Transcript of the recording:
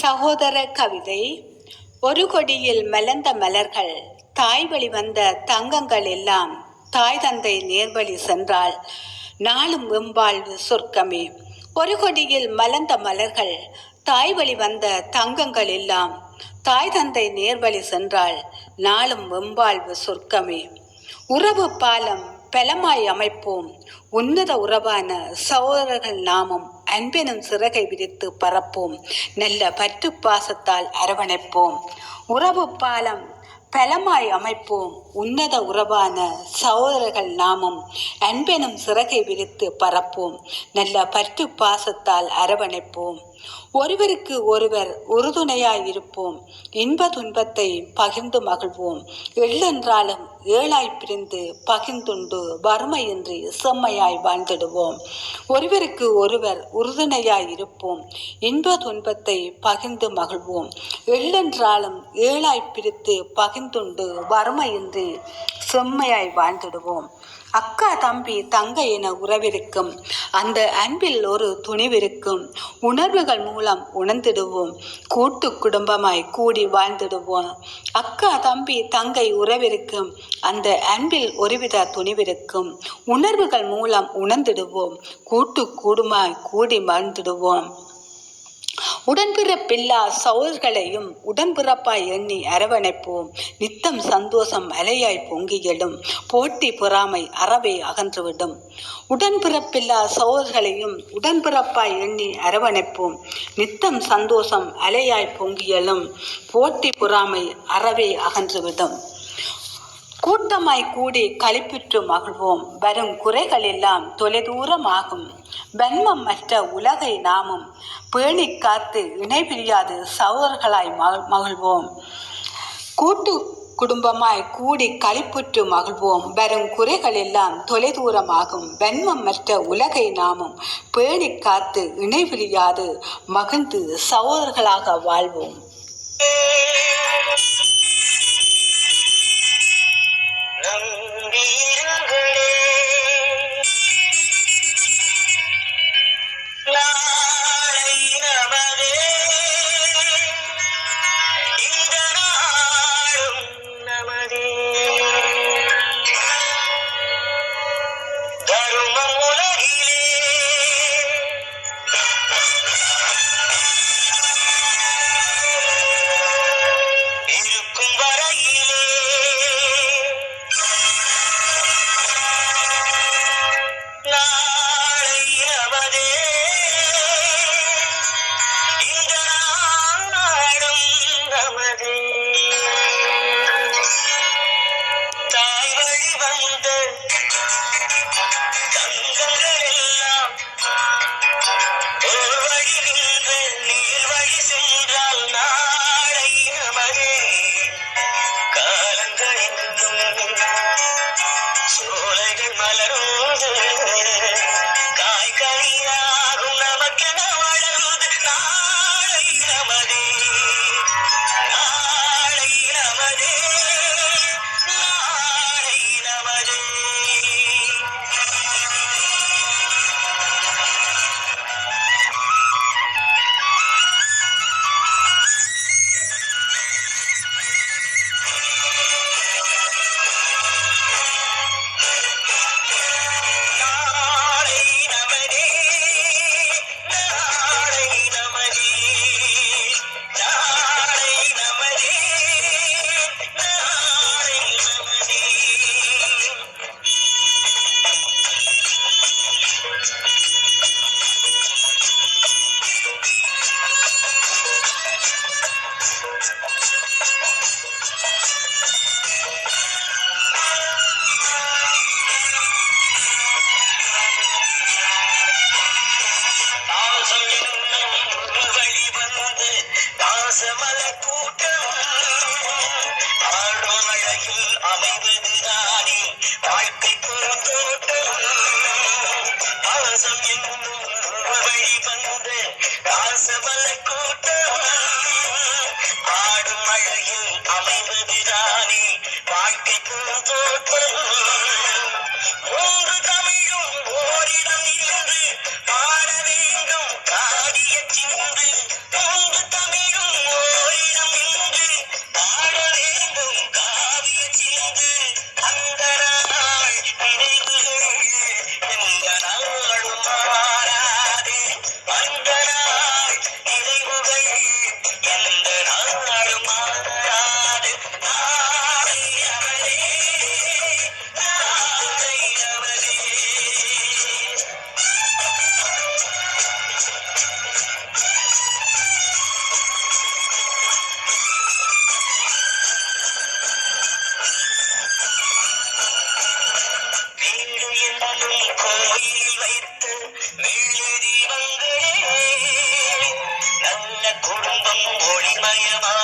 சகோதர கவிதை ஒரு கொடியில் மலர்ந்த மலர்கள் தாய் வழி வந்த தங்கங்கள் எல்லாம் தாய் தந்தை நேர்வழி சென்றால் நாளும் வெம்பாழ்வு சொர்க்கமே. ஒரு கொடியில் மலர்ந்த மலர்கள் தாய் வழி வந்த தங்கங்கள் எல்லாம் தாய் தந்தை நேர்வழி சென்றால் நாளும் வெம்பாழ்வு சொர்க்கமே. உறவு பாலம் பலமாய் அமைப்போம். உன்னத உறவான சகோதரர்கள் நாமம் அன்பெனும் சிறகை விரித்து பரப்போம். நல்ல பற்று பாசத்தால் அரவணைப்போம். உறவு பாலம் பலமாய் அமைப்போம். உன்னத உறவான சகோதரர்கள் நாமும் அன்பெனும் சிறகை விரித்து பரப்போம். நல்ல பற்று பாசத்தால் அரவணைப்போம். ஒருவருக்கு ஒருவர் உறுதுணையாய் இருப்போம் இன்ப துன்பத்தை பகிர்ந்து மகிழ்வோம். எள்ளென்றாலும் ஏழாய் பிரிந்து பகிர்ந்துண்டு வறுமையின்றி செம்மையாய் வாழ்ந்திடுவோம். ஒருவருக்கு ஒருவர் உறுதுணையாய் இருப்போம் இன்ப துன்பத்தை பகிர்ந்து மகிழ்வோம். எள்ளென்றாலும் ஏழாய் பிரித்து பகிர்ந்துண்டு வறுமையின்றி செம்மையாய் வாழ்ந்திடுவோம். அக்கா தம்பி தங்கை என உறவிருக்கும். அந்த அன்பில் ஒரு துணிவிருக்கும். உணர்வுகள் மூலம் உணர்ந்திடுவோம். கூட்டு குடும்பமாய் கூடி வாழ்ந்திடுவோம். அக்கா தம்பி தங்கை உறவிருக்கும். அந்த அன்பில் ஒருவித துணிவிருக்கும். உணர்வுகள் மூலம் உணர்ந்திடுவோம். கூட்டு கூடுமாய் கூடி வாழ்ந்திடுவோம். உடன்பிறப்பில்லா சோழர்களையும் உடன்பிறப்பாய் எண்ணி அரவணைப்போம். நித்தம் சந்தோஷம் அலையாய் பொங்கி எழும் போட்டி பொறாமை அறவே அகன்றுவிடும். உடன்பிறப்பில்லா சோழர்களையும் உடன்பிறப்பாய் எண்ணி அரவணைப்போம். நித்தம் சந்தோஷம் அலையாய் பொங்கி எழும் போட்டி பொறாமை அறவே அகன்றுவிடும். கூட்டமாய் கூடி கழிப்பிற்று மகிழ்வோம். வரும் குறைகள் எல்லாம் தொலைதூரமாகும். பன்மம் மற்ற உலகை நாமும் பேணி காத்து இணை பிரியாது சகோதரர்களாய் மகிழ்வோம். கூட்டு குடும்பமாய் கூடி களிப்புற்று மகிழ்வோம். வரும் குறைகள் எல்லாம் தொலைதூரமாகும். வெண்மம் மற்ற உலகை நாமும் பேணி காத்து இணை பிரியாது மகிழ்ந்து சகோதரர்களாக வாழ்வோம். Hallelujah. Thank you. my